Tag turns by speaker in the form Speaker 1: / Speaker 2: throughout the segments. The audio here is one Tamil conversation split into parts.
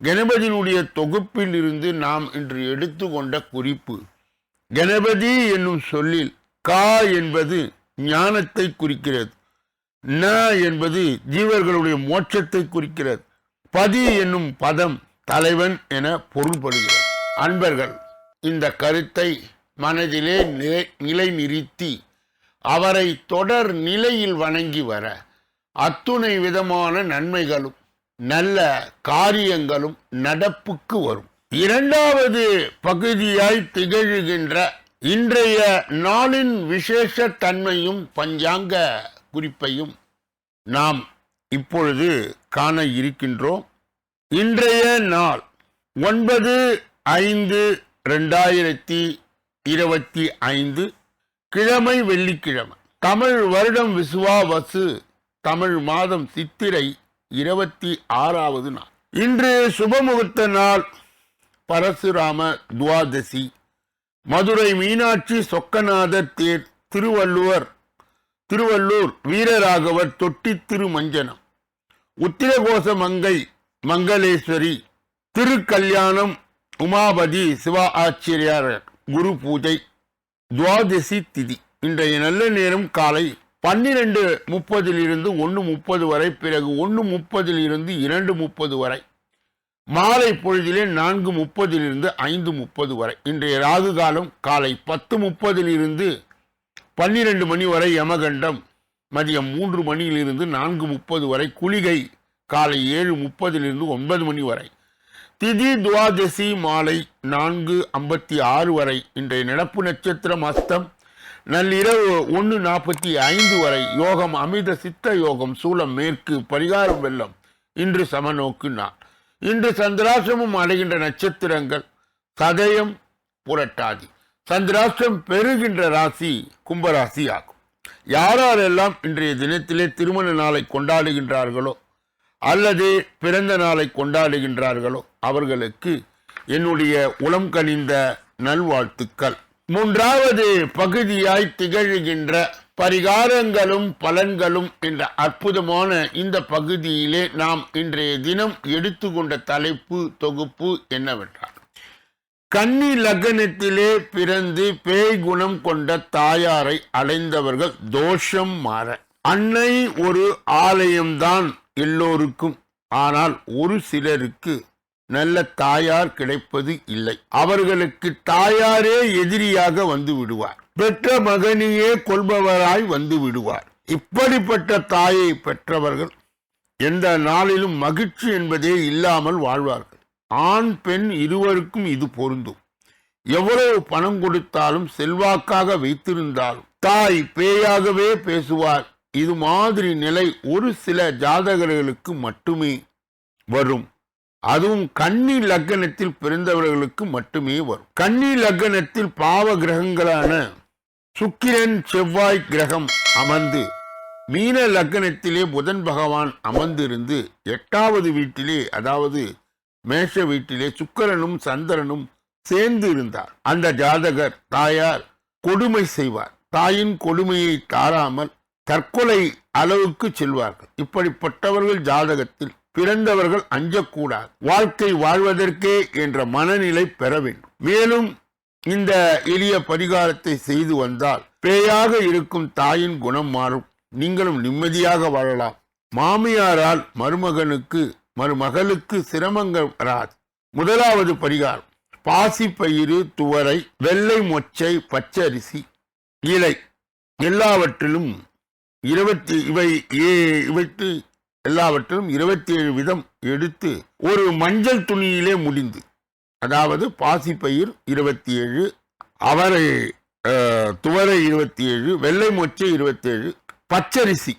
Speaker 1: கணபதியினுடைய தொகுப்பில் இருந்து நாம் இன்று எடுத்துக்கொண்ட குறிப்பு. கணபதி என்னும் சொல்லில் கா என்பது ஞானத்தை குறிக்கிறது. ந என்பது ஜீவர்களுடைய மோட்சத்தை குறிக்கிறது. பதி என்னும் பதம் தலைவன் என பொருள்படுகிறது. அன்பர்கள் இந்த கருத்தை மனதிலே நிலை நிறுத்தி அவரை தொடர் நிலையில் வணங்கி வர அத்துணை விதமான நன்மைகளும் நல்ல காரியங்களும் நடப்புக்கு வரும். இரண்டாவது பகுதியாய் திகழ்கின்ற இன்றைய நாளின் விசேஷ தன்மையும் பஞ்சாங்க குறிப்பையும் நாம் இப்பொழுது காண இருக்கின்றோம். இன்றைய நாள் ஒன்பது ஐந்து ரெண்டாயிரத்தி இருபத்தி ஐந்து கிழமை வெள்ளிக்கிழமை. தமிழ் வருடம் விசுவாவசு தமிழ் மாதம் சித்திரை இருபத்தி ஆறாவது நாள். இன்று சுபமுகூர்த்த நாள். பரசுராம துவாதசி மதுரை மீனாட்சி சொக்கநாதர் தேர் திருவள்ளுவர் திருவள்ளூர் வீரராகவர் தொட்டி திருமஞ்சனம் உத்திரகோச மங்கை மங்களேஸ்வரி திருக்கல்யாணம் உமாபதி சிவா ஆச்சரியார் குரு பூஜை துவாதசி திதி. இன்றைய நல்ல நேரம் காலை பன்னிரெண்டு முப்பதிலிருந்து ஒன்று முப்பது வரை பிறகு ஒன்று முப்பதிலிருந்து இரண்டு முப்பது வரை மாலை பொழுதிலே நான்கு முப்பதிலிருந்து ஐந்து முப்பது வரை இன்றைய ராகு காலம் காலை பத்து முப்பதிலிருந்து பன்னிரெண்டு மணி வரை யமகண்டம் மதியம் மூன்று மணியிலிருந்து நான்கு முப்பது வரை குளிகை காலை ஏழு முப்பதிலிருந்து ஒன்பது மணி வரை. திதி துவாதசி மாலை நான்கு ஐம்பத்தி ஆறு வரை இன்றைய நடப்பு நட்சத்திரம் அஸ்தம். நள்ளிரவு ஒன்று நாற்பத்தி ஐந்து வரை யோகம் அமித சித்த யோகம் சூழம் மேற்கு பரிகாரம் வெள்ளம். இன்று சமநோக்கு நாள். இன்று சந்திராசிரமம் அடைகின்ற நட்சத்திரங்கள் சதயம் புரட்டாதி. சந்திராஷ்டிரம் பெறுகின்ற ராசி கும்பராசி ஆகும். யாரெல்லாம் இன்றைய தினத்திலே திருமண நாளை கொண்டாடுகின்றார்களோ அல்லது பிறந்த நாளை கொண்டாடுகின்றார்களோ அவர்களுக்கு என்னுடைய உளம் கனிந்த நல்வாழ்த்துக்கள். மூன்றாவது பகுதியாய் திகழ்கின்ற பரிகாரங்களும் பலன்களும் என்ற அற்புதமான இந்த பகுதியிலே நாம் இன்றைய தினம் எடுத்துக்கொண்ட தலைப்பு தொகுப்பு என்னவென்றால் கன்னி லக்னத்திலே பிறந்து பேய் குணம் கொண்ட தாயாரை அடைந்தவர்கள் தோஷம் மாற. அன்னை ஒரு ஆலயம்தான் எல்லோருக்கும். ஆனால் ஒரு சிலருக்கு நல்ல தாயார் கிடைப்பது இல்லை. அவர்களுக்கு தாயாரே எதிரியாக வந்து விடுவார். பெற்ற மகனையே கொள்பவராய் வந்து விடுவார். இப்படிப்பட்ட தாயை பெற்றவர்கள் எந்த நாளிலும் மகிழ்ச்சி என்பதே இல்லாமல் வாழ்வார்கள். ஆண் பெண் இருவருக்கும் இது பொருந்தும். எவ்வளவு பணம் கொடுத்தாலும் செல்வாக்காக வைத்திருந்தாலும் தாய் பேயாகவே பேசுவார். இது மாதிரி நிலை ஒரு சில ஜாதகர்களுக்கு மட்டுமே வரும். அதுவும் கன்னி லக்னத்தில் பிறந்தவர்களுக்கு மட்டுமே வரும். கன்னி லக்னத்தில் பாவ கிரகங்களான சுக்கிரன் செவ்வாய் கிரகம் அமர்ந்து மீன லக்னத்திலே புதன் பகவான் அமர்ந்திருந்து எட்டாவது வீட்டிலே அதாவது மேஷ வீட்டிலே சுக்கரனும் சந்திரனும் சேர்ந்து இருந்தார். அந்த ஜாதகர் தாயார் கொடுமை செய்வார். தாயின் கொடுமையை தாராமல் தற்கொலை அளவுக்கு செல்வார்கள். இப்படிப்பட்டவர்கள் ஜாதகத்தில் பிறந்தவர்கள் அஞ்சக்கூடாது. வாழ்க்கை வாழ்வதற்கே என்ற மனநிலை பெற வேண்டும். மேலும் இந்த எளிய பரிகாரத்தை செய்து வந்தால் பேயாக இருக்கும் தாயின் குணம் மாறும். நீங்களும் நிம்மதியாக வாழலாம். மாமியாரால் மருமகனுக்கு மருமகளுக்கு சிரமங்கள் வராது. முதலாவது பரிகாரம். பாசிப்பயிறு துவரை வெள்ளை மொச்சை பச்சரிசி இலை. எல்லாவற்றிலும் இருபத்தி இவை ஏ- எல்லாவற்றிலும் இருபத்தி ஏழு விதம் எடுத்து ஒரு மஞ்சள் துணியிலே முடிந்து அதாவது பாசிப்பயிர் இருபத்தி ஏழு அவரை துவரை இருபத்தி ஏழு வெள்ளை மொச்சை இருபத்தி ஏழு பச்சரிசி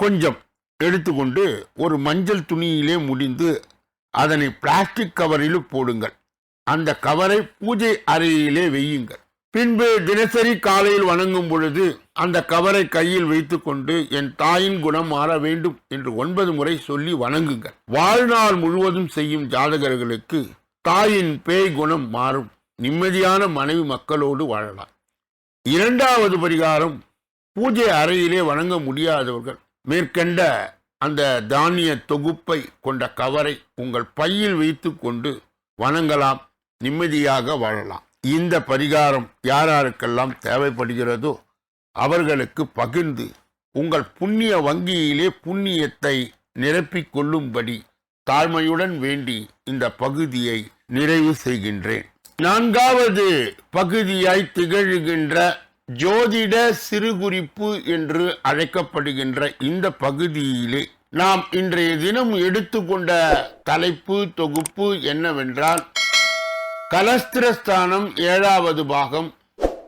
Speaker 1: கொஞ்சம் எடுத்துக்கொண்டு ஒரு மஞ்சள் துணியிலே முடிந்து அதனை பிளாஸ்டிக் கவரில் போடுங்கள். அந்த கவரை பூஜை அறையிலே வெய்யுங்கள் பின்பு தினசரி காலையில் வணங்கும் பொழுது அந்த கவரை கையில் வைத்துக்கொண்டு என் தாயின் குணம் மாற வேண்டும் என்று ஒன்பது முறை சொல்லி வணங்குங்கள். வாழ்நாள் முழுவதும் செய்யும் ஜாதகர்களுக்கு தாயின் பேய் குணம் மாறும். நிம்மதியான மனைவி மக்களோடு வாழலாம். இரண்டாவது பரிகாரம் பூஜை அறையிலே வணங்க முடியாதவர்கள். மேற்கண்ட அந்த தானிய தொகுப்பை கொண்ட கவரை உங்கள் பையில் வைத்துக்கொண்டு வணங்கலாம். நிம்மதியாக வாழலாம். இந்த பரிகாரம் யாராருக்கெல்லாம் தேவைப்படுகிறதோ அவர்களுக்கு பகிர்ந்து உங்கள் புண்ணிய வங்கியிலே புண்ணியத்தை நிரப்பிக் கொள்ளும்படி தாழ்மையுடன் வேண்டி இந்த பகுதியை நிறைவு செய்கின்றேன். நான்காவது பகுதியாய் திகழ்கின்ற ஜோதிட சிறுகுறிப்பு என்று அழைக்கப்படுகின்ற இந்த பகுதியிலே நாம் இன்றைய தினம் எடுத்துக்கொண்ட தலைப்பு தொகுப்பு என்னவென்றால் கலஸ்திரஸ்தானம் ஏழாவது பாகம்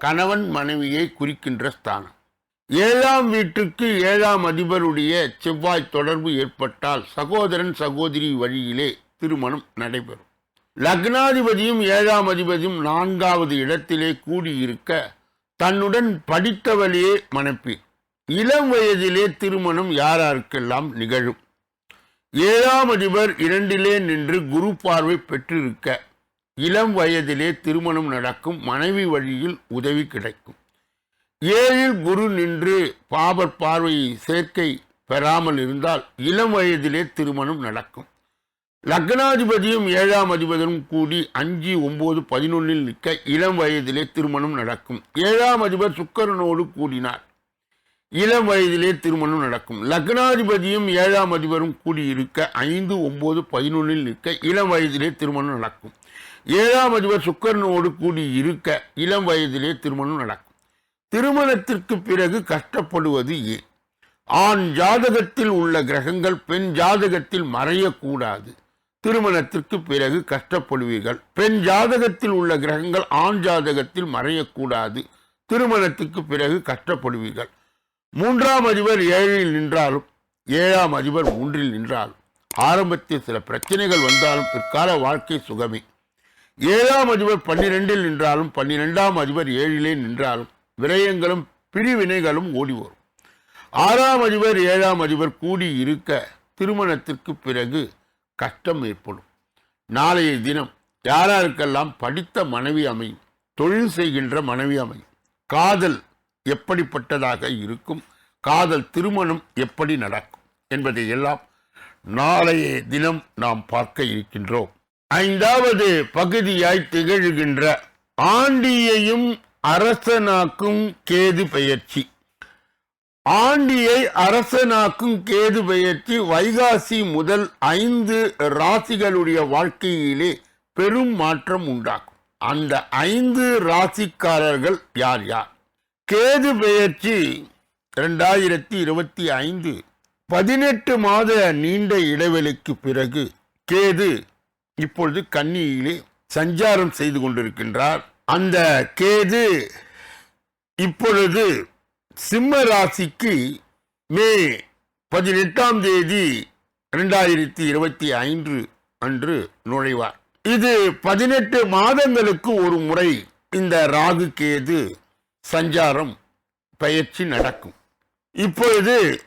Speaker 1: கணவன் மனைவியை குறிக்கின்ற ஸ்தானம். ஏழாம் வீட்டுக்கு ஏழாம் அதிபருடைய செவ்வாய் தொடர்பு ஏற்பட்டால் சகோதரன் சகோதரி வழியிலே திருமணம் நடைபெறும். லக்னாதிபதியும் ஏழாம் அதிபதியும் நான்காவது இடத்திலே கூடியிருக்க தன்னுடன் படித்தவளையே மணப்பி இளம் வயதிலே திருமணம் யாராருக்கெல்லாம் நிகழும்? ஏழாம் அதிபர் இரண்டிலே நின்று குரு பார்வை பெற்றிருக்க இளம் வயதிலே திருமணம் நடக்கும் மனைவி வழியில் உதவி கிடைக்கும். ஏழில் குரு நின்று பாபர் பார்வையை சேர்க்கை பெறாமல் இருந்தால் இளம் வயதிலே திருமணம் நடக்கும். லக்னாதிபதியும் ஏழாம் அதிபதியும் கூடி அஞ்சு ஒன்பது பதினொன்னில் நிற்க இளம் வயதிலே திருமணம் நடக்கும். ஏழாம் அதிபர் சுக்கரனோடு கூடினார். இளம் வயதிலே திருமணம் நடக்கும். லக்னாதிபதியும் ஏழாம் அதிபரும் கூடியிருக்க ஐந்து ஒன்பது பதினொன்னில் நிற்க இளம் வயதிலே திருமணம் நடக்கும். ஏழாம் அதிபர் சுக்கரனோடு கூடி இருக்க இளம் வயதிலே திருமணம் நடக்கும். திருமணத்திற்கு பிறகு கஷ்டப்படுவது ஏன்? ஆண் ஜாதகத்தில் உள்ள கிரகங்கள் பெண் ஜாதகத்தில் மறையக்கூடாது. திருமணத்திற்கு பிறகு கஷ்டப்படுவீர்கள். பெண் ஜாதகத்தில் உள்ள கிரகங்கள் ஆண் ஜாதகத்தில் மறையக்கூடாது. திருமணத்துக்கு பிறகு கஷ்டப்படுவீர்கள். மூன்றாம் அதிபர் ஏழில் நின்றாலும் ஏழாம் அதிபர் மூன்றில் நின்றாலும் ஆரம்பத்தில் சில பிரச்சனைகள் வந்தாலும் பிற்கால வாழ்க்கை சுகமே. ஏழாம் அதிபர் பன்னிரெண்டில் நின்றாலும் பன்னிரெண்டாம் அதிபர் ஏழிலே நின்றாலும் விரயங்களும் பிரிவினைகளும் ஓடி வரும் ஆறாம் அதிபர் ஏழாம் அதிபர் கூடி இருக்க திருமணத்திற்கு பிறகு கஷ்டம் ஏற்படும். நாளைய தினம் யாராருக்கெல்லாம் படித்த மனைவி அமையும் தொழில் செய்கின்ற மனைவி அமையும் காதல் எப்படிப்பட்டதாக இருக்கும் காதல் திருமணம் எப்படி நடக்கும் என்பதை எல்லாம் நாளைய தினம் நாம் பார்க்க இருக்கின்றோம். ஐந்தாவது பகுதியாய் திகழ்கின்ற ஆண்டியையும் அரசனாக்கும் கேது பெயர்ச்சி. ஆண்டியை அரசனாக்கும் கேது பெயர்ச்சி வைகாசி முதல் ஐந்து ராசிகளுடைய வாழ்க்கையிலே பெரும் மாற்றம் உண்டாகும். அந்த ஐந்து ராசிக்காரர்கள் யார் யார்? கேது பெயர்ச்சி இரண்டாயிரத்தி இருபத்தி ஐந்து பதினெட்டு மாத நீண்ட இடைவெளிக்கு பிறகு கேது இப்பொழுது கன்னியிலே சஞ்சாரம் செய்து கொண்டிருக்கின்றார். அந்த கேது இப்பொழுது சிம்ம ராசிக்கு மே பதினெட்டாம் தேதி இரண்டாயிரத்தி இருபத்தி ஐந்து அன்று நுழைவார். இது பதினெட்டு மாதங்களுக்கு ஒரு முறை இந்த ராகு கேது சஞ்சாரம் பயிற்சி நடக்கும். இப்பொழுது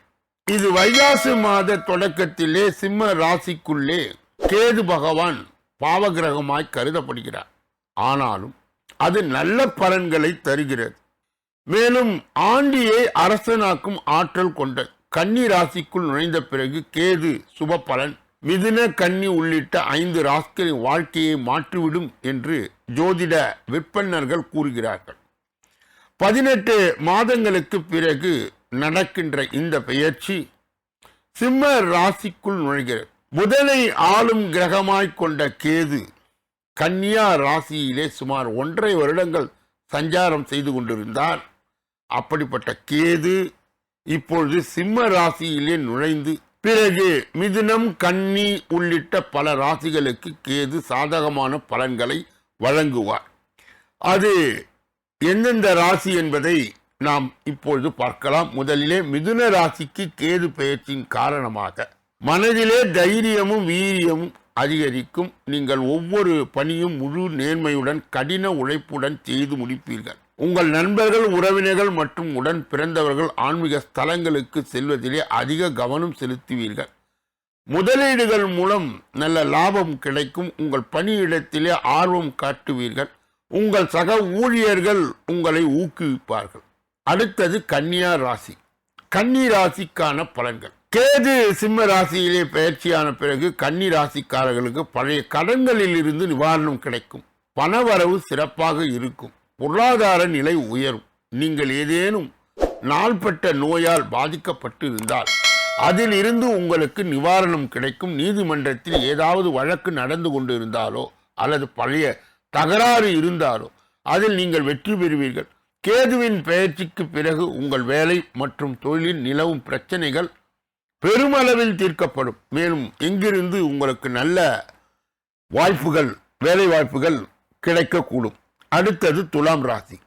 Speaker 1: இது வைகாசி மாத தொடக்கத்திலே சிம்ம ராசிக்குள்ளே கேது பகவான் பாவகிரகமாய் கருதப்படுகிறார். ஆனாலும் அது நல்ல பலன்களை தருகிறது. மேலும் ஆண்டியை அரசனாக்கும் ஆற்றல் கொண்ட கன்னி ராசிக்குள் நுழைந்த பிறகு கேது சுப பலன் மிதுன கன்னி உள்ளிட்ட ஐந்து ராசிகளின் வாழ்க்கையை மாற்றிவிடும் என்று ஜோதிட விற்பனர்கள் கூறுகிறார்கள். பதினெட்டு மாதங்களுக்கு பிறகு நடக்கின்ற இந்த பெயர்ச்சி சிம்ம ராசிக்குள் நுழைகிறது. புதனை ஆளும் கிரகமாய் கொண்ட கேது கன்னியா ராசியிலே சுமார் ஒன்றரை வருடங்கள் சஞ்சாரம் செய்து கொண்டிருந்தார். அப்படிப்பட்ட கேது இப்பொழுது சிம்ம ராசியிலே நுழைந்து பிறகு மிதுனம் கன்னி உள்ளிட்ட பல ராசிகளுக்கு கேது சாதகமான பலன்களை வழங்குவார். அது எந்தெந்த ராசி என்பதை நாம் இப்பொழுது பார்க்கலாம். முதலிலே மிதுன ராசிக்கு கேது பெயர்ச்சியின் காரணமாக மனதிலே தைரியமும் வீரியமும் அதிகரிக்கும். நீங்கள் ஒவ்வொரு பணியும் முழு நேர்மையுடன் கடின உழைப்புடன் செய்து முடிப்பீர்கள். உங்கள் நண்பர்கள் உறவினர்கள் மற்றும் உடன் பிறந்தவர்கள் ஆன்மீக ஸ்தலங்களுக்கு செல்வதிலே அதிக கவனம் செலுத்துவீர்கள். முதலீடுகள் மூலம் நல்ல லாபம் கிடைக்கும். உங்கள் பணியிடத்திலே ஆர்வம் காட்டுவீர்கள். உங்கள் சக ஊழியர்கள் உங்களை ஊக்குவிப்பார்கள். அடுத்தது கன்னியா ராசி. கன்னி ராசிக்கான பலன்கள். கேது சிம்ம ராசியிலே பயிற்சியான பிறகு கன்னி ராசிக்காரர்களுக்கு பழைய கடன்களில் இருந்து நிவாரணம் கிடைக்கும். பணவரவு சிறப்பாக இருக்கும். பொருளாதார நிலை உயரும். நீங்கள் ஏதேனும் நாள்பட்ட நோயால் பாதிக்கப்பட்டு இருந்தால் அதில் இருந்து உங்களுக்கு நிவாரணம் கிடைக்கும். நீதிமன்றத்தில் ஏதாவது வழக்கு நடந்து கொண்டு இருந்தாலோ அல்லது பழைய தகராறு இருந்தாலோ அதில் நீங்கள் வெற்றி பெறுவீர்கள். கேதுவின் பயிற்சிக்கு பிறகு உங்கள் வேலை மற்றும் தொழிலில் நிலவும் பிரச்சனைகள் பெருமளவில் தீர்க்கப்படும். மேலும் எங்கிருந்து உங்களுக்கு நல்ல வாய்ப்புகள் வேலை வாய்ப்புகள் கிடைக்கக்கூடும். அடுத்தது துலாம் ராசி.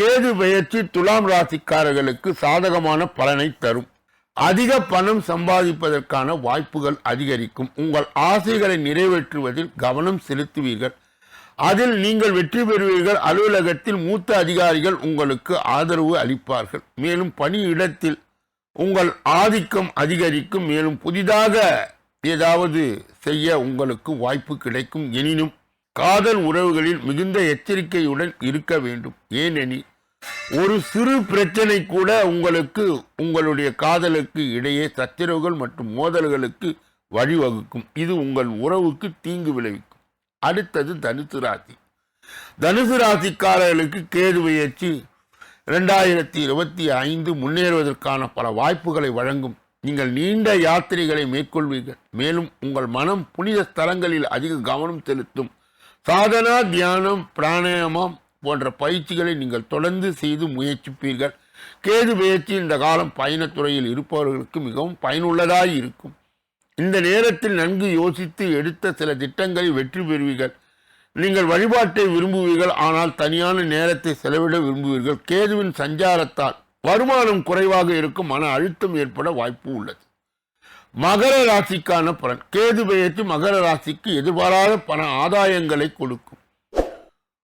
Speaker 1: கேது பெயர்ச்சி துலாம் ராசிக்காரர்களுக்கு சாதகமான பலனை தரும். அதிக பணம் சம்பாதிப்பதற்கான வாய்ப்புகள் அதிகரிக்கும். உங்கள் ஆசைகளை நிறைவேற்றுவதில் கவனம் செலுத்துவீர்கள். அதில் நீங்கள் வெற்றி பெறுவீர்கள். அலுவலகத்தில் மூத்த அதிகாரிகள் உங்களுக்கு ஆதரவு அளிப்பார்கள். மேலும் பணியிடத்தில் உங்கள் ஆதிக்கம் அதிகரிக்கும் மேலும் புதிதாக ஏதாவது செய்ய உங்களுக்கு வாய்ப்பு கிடைக்கும் எனினும் காதல் உறவுகளில் மிகுந்த எச்சரிக்கையுடன் இருக்க வேண்டும். ஏனெனில் ஒரு சிறு பிரச்சனை கூட உங்களுக்கு உங்களுடைய காதலுக்கு இடையே சச்சரவுகள் மற்றும் மோதல்களுக்கு வழிவகுக்கும். இது உங்கள் உறவுக்கு தீங்கு விளைவிக்கும். அடுத்தது தனுசு ராசி. தனுசு ராசிக்காரர்களுக்கு கேது பயிற்சி ரெண்டாயிரத்தி இருபத்தி ஐந்து முன்னேறுவதற்கான பல வாய்ப்புகளை வழங்கும் நீங்கள் நீண்ட யாத்திரைகளை மேற்கொள்வீர்கள். மேலும் உங்கள் மனம் புனித ஸ்தலங்களில் அதிக கவனம் செலுத்தும். சாதனா தியானம் பிராணாயாமம் போன்ற பயிற்சிகளை நீங்கள் தொடர்ந்து செய்து முயற்சிப்பீர்கள். கேது பயிற்சி இந்த காலம் பயணத்துறையில் இருப்பவர்களுக்கு மிகவும் பயனுள்ளதாக இருக்கும். இந்த நேரத்தில் நன்கு யோசித்து எடுத்த சில திட்டங்களில் வெற்றி பெறுவீர்கள். நீங்கள் வழிபாட்டை விரும்புவீர்கள் ஆனால் தனியான நேரத்தை செலவிட விரும்புவீர்கள். கேதுவின் சஞ்சாரத்தால் வருமானம் குறைவாக இருக்கும் மன அழுத்தம் ஏற்பட வாய்ப்பு உள்ளது. மகர ராசிக்கான பலன். கேது பெயர்ச்சி மகர ராசிக்கு எதிர்பாராத பண ஆதாயங்களை கொடுக்கும்.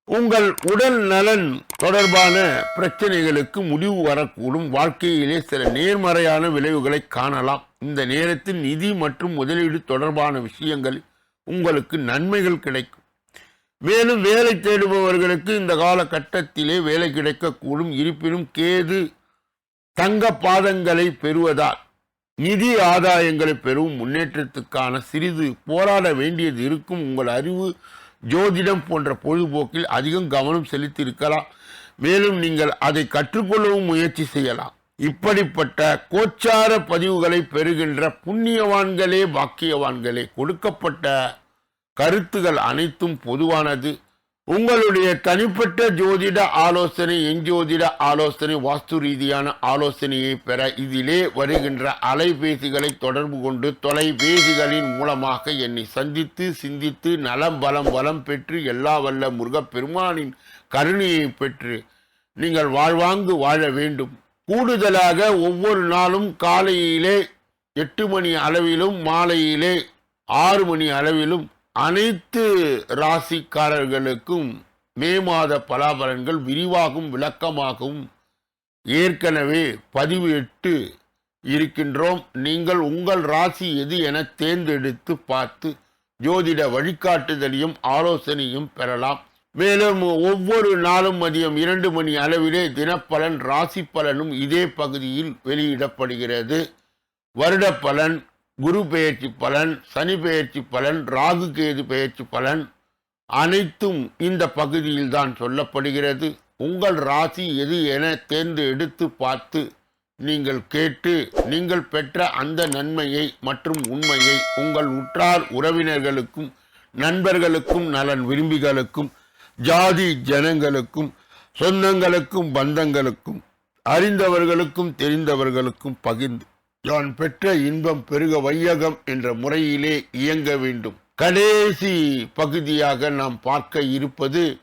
Speaker 1: உங்கள் உடல் நலன் தொடர்பான பிரச்சனைகளுக்கு முடிவு வரக்கூடும். வாழ்க்கையிலே சில நேர்மறையான விளைவுகளை காணலாம். இந்த நேரத்தில் நிதி மற்றும் முதலீடு தொடர்பான விஷயங்கள் உங்களுக்கு நன்மைகள் கிடைக்கும். மேலும் வேலை தேடுபவர்களுக்கு இந்த காலகட்டத்திலே வேலை கிடைக்கக்கூடும். இருப்பினும் கேது தங்க பாதங்களை பெறுவதால் நிதி ஆதாயங்களை பெறும். முன்னேற்றத்துக்கான சிறிது போராட வேண்டியது இருக்கும். உங்கள் அறிவு ஜோதிடம் போன்ற பொழுதுபோக்கில் அதிகம் கவனம் செலுத்தி இருக்கலாம் மேலும் நீங்கள் அதை கற்றுக்கொள்ளவும் முயற்சி செய்யலாம். இப்படிப்பட்ட கோச்சார பதிவுகளை பெறுகின்ற புண்ணியவான்களே பாக்கியவான்களே கொடுக்கப்பட்ட கருத்துகள் அனைத்தும் பொதுவானது. உங்களுடைய தனிப்பட்ட ஜோதிட ஆலோசனை எஞ்சோதிட ஆலோசனை வாஸ்து ரீதியான ஆலோசனையை பெற இதிலே வருகின்ற அலைபேசிகளை தொடர்பு கொண்டு தொலைபேசிகளின் மூலமாக என்னை சந்தித்து சிந்தித்து நலம் பலம் வளம் பெற்று எல்லா வல்ல முருகப்பெருமானின் கருணையை பெற்று நீங்கள் வாழ்வாங்கு வாழ வேண்டும். கூடுதலாக ஒவ்வொரு நாளும் காலையிலே எட்டு மணி அளவிலும் மாலையிலே ஆறு மணி அளவிலும் அனைத்து ராசிக்காரர்களுக்கும் மே மாத பலாபலன்கள் விரிவாகவும் விளக்கமாகவும் ஏற்கனவே பதிவிட்டு இருக்கின்றோம். நீங்கள் உங்கள் ராசி எது என தேர்ந்தெடுத்து பார்த்து ஜோதிட வழிகாட்டுதலையும் ஆலோசனையும் பெறலாம். மேலும் ஒவ்வொரு நாளும் மதியம் இரண்டு மணி அளவிலே தினப்பலன் ராசி பலனும் இதே பகுதியில் வெளியிடப்படுகிறது. வருட பலன் குரு பெயர்ச்சி பலன் சனி பெயர்ச்சி பலன் ராகு கேது பெயர்ச்சி பலன் அனைத்தும் இந்த பகுதியில் தான் சொல்லப்படுகிறது. உங்கள் ராசி எது என தேர்ந்து எடுத்து பார்த்து நீங்கள் கேட்டு நீங்கள் பெற்ற அந்த நன்மையை மற்றும் உண்மையை உங்கள் உற்றார் உறவினர்களுக்கும் நண்பர்களுக்கும் நலன் விரும்பிகளுக்கும் ஜாதி ஜனங்களுக்கும் சொந்தங்களுக்கும் பந்தங்களுக்கும் அறிந்தவர்களுக்கும் தெரிந்தவர்களுக்கும் பகிர்ந்து தான் பெற்ற இன்பம் பெருக வையகம் என்ற முறையிலே இயங்க வேண்டும். கடைசி பகுதியாக நாம் பார்க்க இருப்பது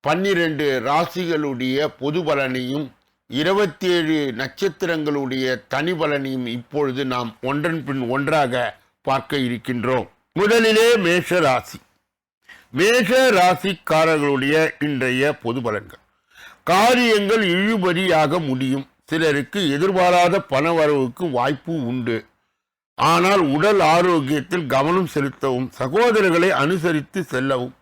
Speaker 1: பன்னிரண்டு ராசிகளுடைய பொது பலனையும் இருபத்தி ஏழு நட்சத்திரங்களுடைய தனி பலனையும் இப்பொழுது நாம் ஒன்றன் பின் ஒன்றாக பார்க்க இருக்கின்றோம். முதலிலே மேஷ ராசி. மேஷ ராசிக்காரர்களுடைய இன்றைய பொது பலன்கள். காரியங்கள் இழுபறியாக முடியும். சிலருக்கு எதிர்பாராத பணவரவுக்கு வாய்ப்பு உண்டு. ஆனால் உடல் ஆரோக்கியத்தில் கவனம் செலுத்தவும் சகோதரர்களை அனுசரித்து செல்லவும்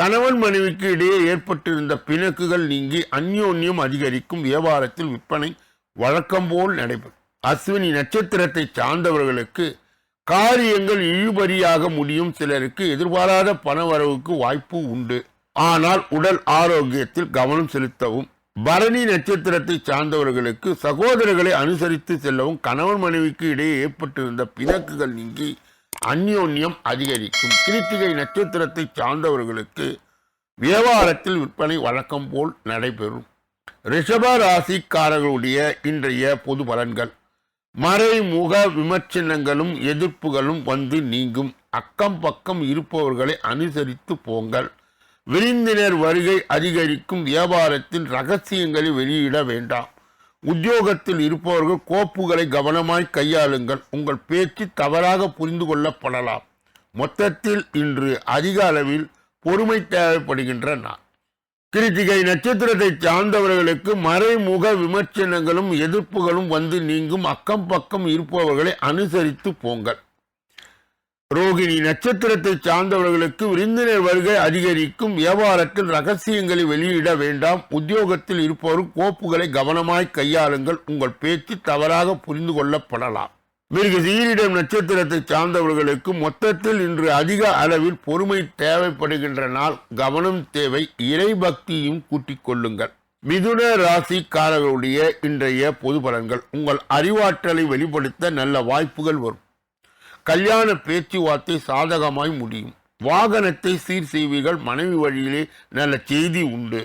Speaker 1: கணவன் மனைவிக்கு இடையே ஏற்பட்டிருந்த பிணக்குகள் நீங்கி அந்யோன்யம் அதிகரிக்கும் வியாபாரத்தில் விற்பனை வழக்கம் போல் நடைபெறும் அஸ்வினி நட்சத்திரத்தை சார்ந்தவர்களுக்கு காரியங்கள் இழுபறியாக முடியும். சிலருக்கு எதிர்பாராத பணவரவுக்கு வாய்ப்பு உண்டு. ஆனால் உடல் ஆரோக்கியத்தில் கவனம் செலுத்தவும் பரணி நட்சத்திரத்தை சார்ந்தவர்களுக்கு சகோதரர்களை அனுசரித்து செல்லவும் கணவன் மனைவிக்கு இடையே ஏற்பட்டிருந்த பிணக்குகள் நீங்கி அந்யோன்யம் அதிகரிக்கும். கிருத்திகை நட்சத்திரத்தை சார்ந்தவர்களுக்கு வியாபாரத்தில் விற்பனை வழக்கம் போல் நடைபெறும். ரிஷப ராசிக்காரர்களுடைய இன்றைய பொது பலன்கள். மறைமுக விமர்சனங்களும் எதிர்ப்புகளும் வந்து நீங்கும். அக்கம் பக்கம் இருப்பவர்களை அனுசரித்து போங்கள். விருந்தினர் வருகை அதிகரிக்கும் வியாபாரத்தின் ரகசியங்களை வெளியிட வேண்டாம். உத்தியோகத்தில் இருப்பவர்கள் கோப்புகளை கவனமாய் கையாளுங்கள். உங்கள் பேச்சு தவறாக புரிந்து கொள்ளப்படலாம். மொத்தத்தில் இன்று அதிக அளவில் பொறுமை தேவைப்படுகின்ற நான் கிருத்திகை நட்சத்திரத்தை சார்ந்தவர்களுக்கு மறைமுக விமர்சனங்களும் எதிர்ப்புகளும் வந்து நீங்கும். அக்கம் பக்கம் இருப்பவர்களை அனுசரித்து போங்கள். ரோகிணி நட்சத்திரத்தை சார்ந்தவர்களுக்கு விருந்தினர் வருகை அதிகரிக்கும். வியாபாரத்தில் ரகசியங்களை வெளியிட வேண்டாம். உத்தியோகத்தில் இருப்பவரும் கோப்புகளை கவனமாய் கையாளுங்கள். உங்கள் பேச்சு தவறாக புரிந்து கொள்ளப்படலாம். மிருக சீரிடம் நட்சத்திரத்தை சார்ந்தவர்களுக்கு மொத்தத்தில் இன்று அதிக அளவில் பொறுமை தேவைப்படுகின்ற நாள். கவனம் தேவை இறை பக்தியும் கூட்டிக் கொள்ளுங்கள். மிதுன ராசிக்காரர்களுடைய இன்றைய பொது பலன்கள். உங்கள் அறிவாற்றலை வெளிப்படுத்த நல்ல வாய்ப்புகள் வரும். கல்யாண பேச்சுவார்த்தை சாதகமாய் முடியும். வாகனத்தை சீர் செய்வீர்கள் மனைவி வழியிலே நல்ல செய்தி உண்டு.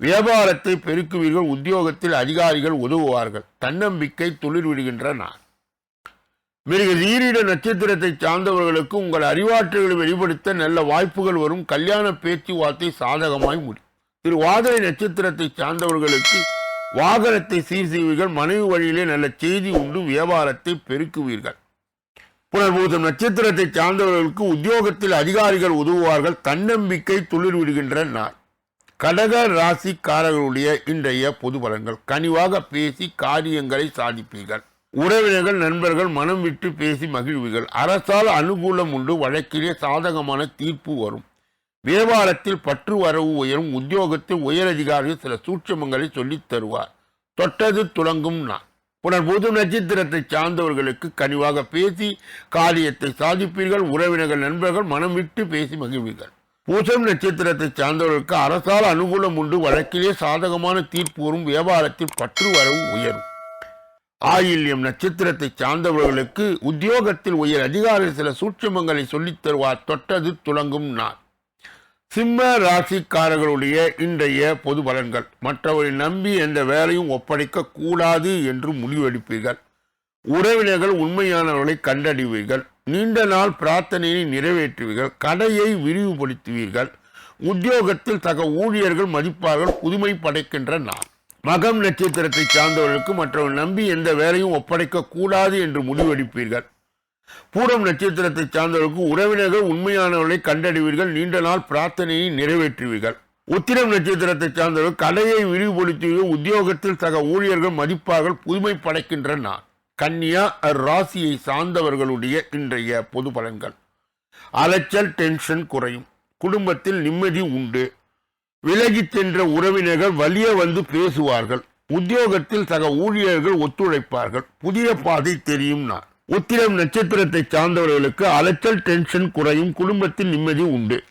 Speaker 1: வியாபாரத்தை பெருக்குவீர்கள் உத்தியோகத்தில் அதிகாரிகள் உதவுவார்கள். தன்னம்பிக்கை துளிர் விடுகின்ற நான் மிருக நீரிட நட்சத்திரத்தை சார்ந்தவர்களுக்கு உங்கள் அறிவாற்றல்களை வெளிப்படுத்த நல்ல வாய்ப்புகள் வரும். கல்யாண பேச்சுவார்த்தை சாதகமாய் முடியும். திரு வாதிரை நட்சத்திரத்தை சார்ந்தவர்களுக்கு வாகனத்தை சீர் செய்வீர்கள் மனைவி வழியிலே நல்ல செய்தி உண்டு வியாபாரத்தை பெருக்குவீர்கள். புனர்பூசம் நட்சத்திரத்தை சார்ந்தவர்களுக்கு உத்தியோகத்தில் அதிகாரிகள் உதவுவார்கள். தன்னம்பிக்கை துளிர் விடுகின்ற நாள். கடக ராசிக்காரர்களுடைய இன்றைய பொது பலன்கள். கனிவாக பேசி காரியங்களை சாதிப்பீர்கள். உறவினர்கள் நண்பர்கள் மனம் விட்டு பேசி மகிழ்வீர்கள். அரசால் அனுகூலம் உண்டு. வழக்கிலே சாதகமான தீர்ப்பு வரும். வியாபாரத்தில் பற்று வரவு உயரும். உத்தியோகத்தில் உயரதிகாரிகள் சில சூட்சமங்களை சொல்லித் தருவார். தொட்டது துளங்கும் நாள். புனர்பூது நட்சத்திரத்தை சார்ந்தவர்களுக்கு கனிவாக பேசி காரியத்தை சாதிப்பீர்கள் உறவினர்கள் நண்பர்கள் மனம் விட்டு பேசி மகிழ்வீர்கள். பூசம் நட்சத்திரத்தை சார்ந்தவர்களுக்கு அரசால் அனுகூலம் உண்டு. வழக்கிலே சாதகமான தீர்ப்பு வரும். வியாபாரத்தில் பற்று வரவு உயரும். ஆயில்யம் நட்சத்திரத்தை சார்ந்தவர்களுக்கு உத்தியோகத்தில் உயர் அதிகாரி சில சூட்சமங்களை சொல்லித் தருவார். தொட்டது துளங்கும் நாள். சிம்ம ராசிக்காரர்களுடைய இன்றைய பொது பலன்கள். மற்றவரை நம்பி எந்த வேலையும் ஒப்படைக்க கூடாது என்று முடிவெடுப்பீர்கள். உறவினர்கள் உண்மையானவர்களை கண்டறிவீர்கள். நீண்ட நாள் பிரார்த்தனையை நிறைவேற்றுவீர்கள். கடையை விரிவுபடுத்துவீர்கள். உத்தியோகத்தில் சக ஊழியர்கள் மதிப்பார்கள். புதுமை படைக்கின்ற நாள். மகம் நட்சத்திரத்தை சார்ந்தவர்களுக்கு மற்றவர்கள் நம்பி எந்த வேலையும் ஒப்படைக்க கூடாது என்று முடிவெடுப்பீர்கள். பூரம் நட்சத்திரத்தை சார்ந்தவர்களுக்கு உறவினர்கள் உண்மையானவர்களை கண்டறிவீர்கள். நீண்ட நாள் பிரார்த்தனையை நிறைவேற்றுவீர்கள். உத்திரம் நட்சத்திரத்தை சார்ந்தவர்கள் கலையை விரிவுபடுத்துவீர்கள். உத்தியோகத்தில் சக ஊழியர்கள் மதிப்பார்கள் புதுமை படைக்கின்ற நான் கன்னியா ராசியை சார்ந்தவர்களுடைய இன்றைய பொது பலன்கள். அலைச்சல் டென்ஷன் குறையும். குடும்பத்தில் நிம்மதி உண்டு. விலகி சென்ற உறவினர்கள் வலிய வந்து பேசுவார்கள். உத்தியோகத்தில் சக ஊழியர்கள் ஒத்துழைப்பார்கள். புதிய பாதை தெரியும் நான் உத்திரம் நட்சத்திரத்தை சார்ந்தவர்களுக்கு அலைச்சல் டென்ஷன் குறையும் குடும்பத்தில் நிம்மதி உண்டு.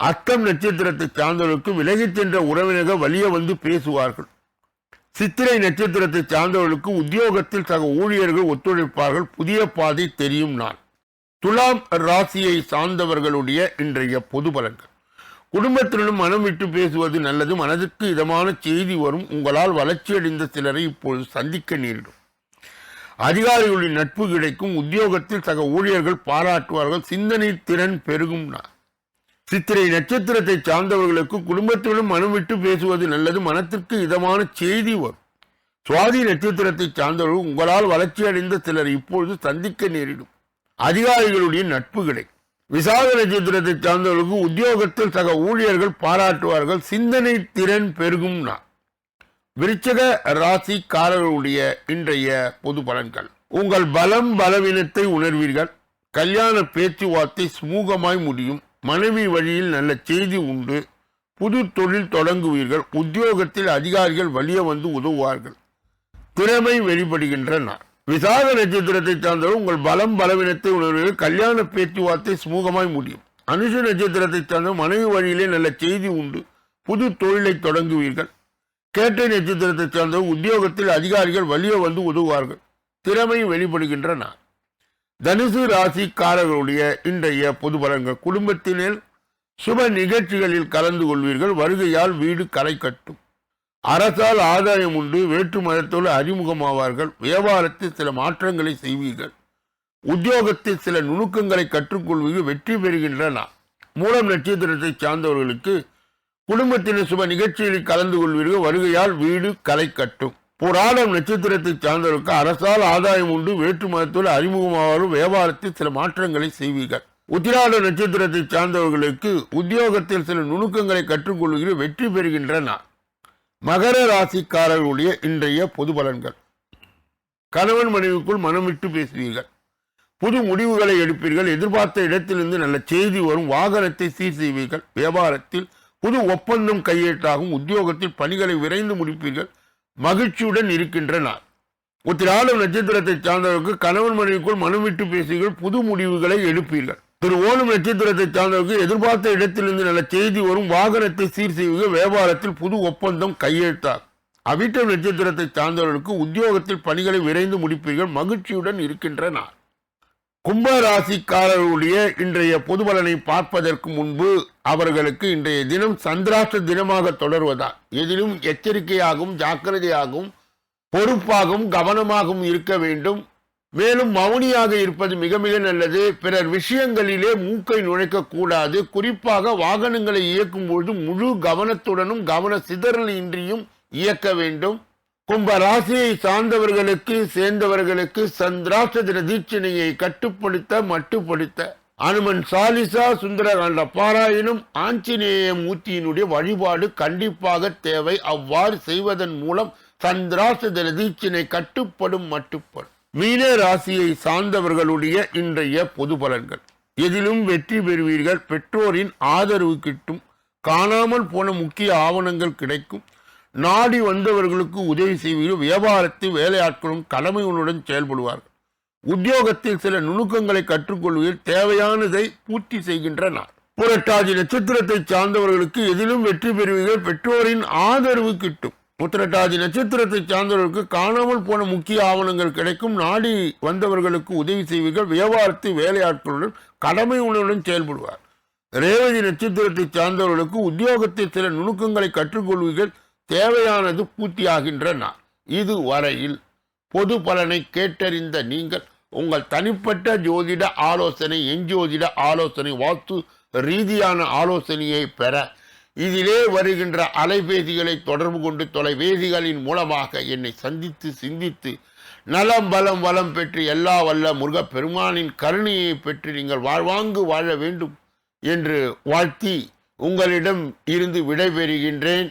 Speaker 1: அஸ்தம் நட்சத்திரத்தை சார்ந்தவர்களுக்கு விலகிச் சென்ற உறவினர்கள் வலிய வந்து பேசுவார்கள். சித்திரை நட்சத்திரத்தை சார்ந்தவர்களுக்கு உத்தியோகத்தில் சக ஊழியர்கள் ஒத்துழைப்பார்கள். புதிய பாதை தெரியும் நான் துலாம் ராசியை சார்ந்தவர்களுடைய இன்றைய பொது பலன்கள். குடும்பத்தினரும் மனம் விட்டு பேசுவது நல்லது. மனதுக்கு இதமான செய்தி வரும். உங்களால் வளர்ச்சியடைந்த சிலரை இப்பொழுது சந்திக்க நேரிடும். அதிகாரிகளின் நட்பு கிடைக்கும். உத்தியோகத்தில் சக ஊழியர்கள் பாராட்டுவார்கள். சிந்தனை திறன் பெருகும். சித்திரை நட்சத்திரத்தை சார்ந்தவர்களுக்கு குடும்பத்துடன் மனம் விட்டு பேசுவது நல்லது. மனத்திற்கு இதமான செய்தி வரும். சுவாதி நட்சத்திரத்தை சார்ந்தவர்கள் உங்களால் வளர்ச்சி அடைந்த சிலர் இப்பொழுது சந்திக்க நேரிடும். அதிகாரிகளுடைய நட்பு கிடைக்கும். விசாக நட்சத்திரத்தை சார்ந்தவர்களுக்கு உத்தியோகத்தில் சக ஊழியர்கள் பாராட்டுவார்கள். சிந்தனை திறன் பெருகும் விருச்சக ராசிக்காரர்களுடைய இன்றைய பொது பலன்கள். உங்கள் பலம் பலவீனத்தை உணர்வீர்கள். கல்யாண பேச்சுவார்த்தை சுமூகமாய் முடியும். மனைவி வழியில் நல்ல செய்தி உண்டு. புது தொழில் தொடங்குவீர்கள். உத்தியோகத்தில் அதிகாரிகள் வழியே வந்து உதவுவார்கள். திறமை வெளிப்படுகின்ற நாள். விசாக நட்சத்திரத்தை சார்ந்தவர் உங்கள் பலம் பலவீனத்தை உணர்வீர்கள். கல்யாண பேச்சுவார்த்தை சுமூகமாய் முடியும். அனுஷ நட்சத்திரத்தை சார்ந்த மனைவி வழியிலே நல்ல செய்தி உண்டு. புது தொழிலை தொடங்குவீர்கள். கேட்டை நட்சத்திரத்தை சேர்ந்த உத்தியோகத்தில் அதிகாரிகள் வழியே வந்து உதவுவார்கள். திறமை வெளிப்படுகின்ற நாள் தனுசு ராசிக்காரர்களுடைய இன்றைய பொது பலன்கள். குடும்பத்தினர் சுப நிகழ்ச்சிகளில் கலந்து கொள்வீர்கள். வருகையால் வீடு களை கட்டும். அரசால் ஆதாயம் உண்டு. வேற்று மதத்தோடு அறிமுகமாவார்கள். வியாபாரத்தில் சில மாற்றங்களை செய்வீர்கள். உத்தியோகத்தில் சில நுணுக்கங்களை கற்றுக்கொள்வீர்கள். வெற்றி பெறுகின்றன. மூலம் நட்சத்திரத்தை சார்ந்தவர்களுக்கு குடும்பத்தினர் சுப நிகழ்ச்சியில் கலந்து கொள்வீர்கள். வருகையால் வீடு களை கட்டும். புராணம் நட்சத்திரத்தை சார்ந்தவருக்கு அரசால் ஆதாயம் உண்டு. வேற்று மதத்தோடு அறிமுகமாவாலும் வியாபாரத்தில் சில மாற்றங்களை செய்வீர்கள். உத்திராட நட்சத்திரத்தை சார்ந்தவர்களுக்கு உத்தியோகத்தில் சில நுணுக்கங்களை கற்றுக்கொள்வீர்கள். வெற்றி பெறுகின்ற நான் மகர ராசிக்காரர்களுடைய இன்றைய பொது பலன்கள். கணவன் மனைவிக்குள் மனம் விட்டு பேசுவீர்கள். புது முடிவுகளை எடுப்பீர்கள். எதிர்பார்த்த இடத்திலிருந்து நல்ல செய்தி வரும். வாகனத்தை சீர் செய்வீர்கள். வியாபாரத்தில் புது ஒப்பந்தம் கையெழுத்தாகும் உத்தியோகத்தில் பணிகளை விரைந்து முடிப்பீர்கள் மகிழ்ச்சியுடன் இருக்கின்ற நாள் உத்திராடம் நட்சத்திரத்தை சார்ந்தவருக்கு கணவன் மனைவிக்குள் மனம் விட்டு பேசுவீர்கள் புது முடிவுகளை எடுப்பீர்கள். திரு. ஓணம் நட்சத்திரத்தை சார்ந்தவருக்கு எதிர்பார்த்த இடத்திலிருந்து நல்ல செய்தி வரும் வாகனத்தை சீர் செய்வது வியாபாரத்தில் புது ஒப்பந்தம் கையெழுத்தாகும். அவிட்டம் நட்சத்திரத்தை சார்ந்தவர்களுக்கு உத்தியோகத்தில் பணிகளை விரைந்து முடிப்பீர்கள் மகிழ்ச்சியுடன் இருக்கின்ற நாள் கும்பராசிக்காரர்களுடைய இன்றைய பொதுபலனை பார்ப்பதற்கு முன்பு அவர்களுக்கு இன்றைய தினம் சந்திராஷ்ட தினமாக தொடர்வதால் எதிலும் எச்சரிக்கையாகவும் ஜாக்கிரதையாகவும் பொறுப்பாகவும் கவனமாகவும் இருக்க வேண்டும். மேலும் மௌனியாக இருப்பது மிக மிக நல்லது. பிறர் விஷயங்களிலே மூக்கை நுழைக்க கூடாது. குறிப்பாக வாகனங்களை இயக்கும் பொழுது முழு கவனத்துடனும் கவன சிதறல் இன்றியும் இயக்க வேண்டும். கும்ப ராசியை சார்ந்தவர்களுக்கு சேர்ந்தவர்களுக்கு சந்திராச தீட்சணையை கட்டுப்படுத்த மட்டுப்படுத்த. அனுமன் சாலிசா சுந்தரகாண்ட பாராயணம் ஆஞ்சநேய மூர்த்தியினுடைய வழிபாடு கண்டிப்பாக தேவை. அவ்வாறு செய்வதன் மூலம் சந்திராச தீட்சினை கட்டுப்படும் மட்டுப்படும். மீன ராசியை சார்ந்தவர்களுடைய இன்றைய பொது பலன்கள். எதிலும் வெற்றி பெறுவீர்கள். பெற்றோரின் ஆதரவு கிட்டும். காணாமல் போன முக்கிய ஆவணங்கள் கிடைக்கும். நாடி வந்தவர்களுக்கு உதவி செய்வீர்கள். வியாபாரத்தில் வேலையாட்களும் கடமைகளுடன் செயல்படுவார்கள். உத்தியோகத்தில் சில நுணுக்கங்களை கற்றுக்கொள்வதில் தேவையானதை பூர்த்தி செய்கின்ற நாள். புரட்டாதி நட்சத்திரத்தை சார்ந்தவர்களுக்கு எதிலும் வெற்றி பெறுவீர்கள். பெற்றோரின் ஆதரவு கிட்டும். உத்திரட்டாதி நட்சத்திரத்தை சார்ந்தவர்களுக்கு காணாமல் போன முக்கிய ஆவணங்கள் கிடைக்கும். நாடி வந்தவர்களுக்கு உதவி செய்வீர்கள். வியாபாரத்து வேலையாட்களுடன் கடமை உணர்வுடன் செயல்படுவார். ரேவதி நட்சத்திரத்தை சார்ந்தவர்களுக்கு உத்தியோகத்தில் சில நுணுக்கங்களை கற்றுக்கொள்வீர்கள். தேவையானது பூர்த்தியாகின்ற நாள் இது வரையில் பொது பலனை கேட்டறிந்த நீங்கள் உங்கள் தனிப்பட்ட ஜோதிட ஆலோசனை எஞ்சோதிட ஆலோசனை வாஸ்து ரீதியான ஆலோசனையை பெற இதிலே வருகின்ற அலைபேசிகளை தொடர்பு கொண்டு தொலைபேசிகளின் மூலமாக என்னை சந்தித்து சிந்தித்து நலம் பலம் வளம் பெற்று எல்லா வல்ல முருகப் பெருமானின் கருணையை பெற்று நீங்கள் வாழ்வாங்கு வாழ வேண்டும் என்று வாழ்த்தி உங்களிடம் இருந்து விடைபெறுகின்றேன்.